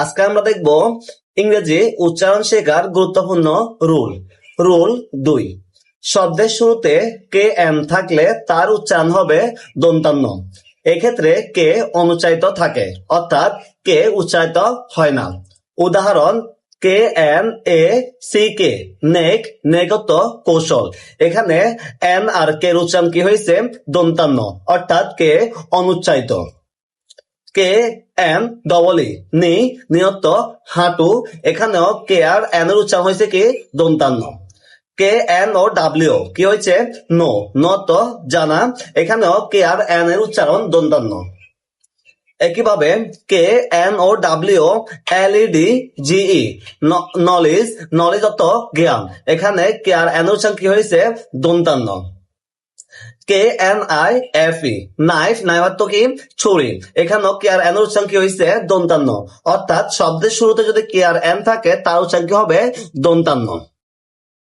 আজকে আমরা দেখব ইংরেজি উচ্চারণ শেখার গুরুত্বপূর্ণ রুল। রুল দুই। শব্দের শুরুতে কে এন থাকলে তার উচ্চারণ হবে দন্তান্ন। এক্ষেত্রে কে অনুচ্চারিত থাকে, অর্থাৎ কে উচ্চারিত হয় না। উদাহরণ, K N A C K, নেক নেগত কৌশল। এখানে এন আর কে উচ্চারণ কি হয়েছে? দন্তান্ন, অর্থাৎ কে অনুচ্চারিত। কে, এন, ডবল ই, নি, নিয়ত, হাঁটু, এখানেও কে আর এন এর উচ্চারণ হয়েছে কি? দন্তান্ন। কে, এন ও ডাব্লিউ, কি হয়েছে? নো, নত, জানা, এখানেও কে আর এন এর উচ্চারণ দন্তান্ন। একইভাবে K, N O W, L E D G E knowledge knowledge অত জ্ঞান, এখানে কে আর এন উচ্চারণ কি হয়েছে? দন্তান্ন। K N I F E knife knife অর্থ কি? ছুরি। এখানেও কে আর এন উচ্চাঙ্ক হয়েছে দন্তান্ন। অর্থাৎ শব্দের শুরুতে যদি কে আর এন থাকে, তার উচ্চাঙ্ক হবে? দন্তান্ন।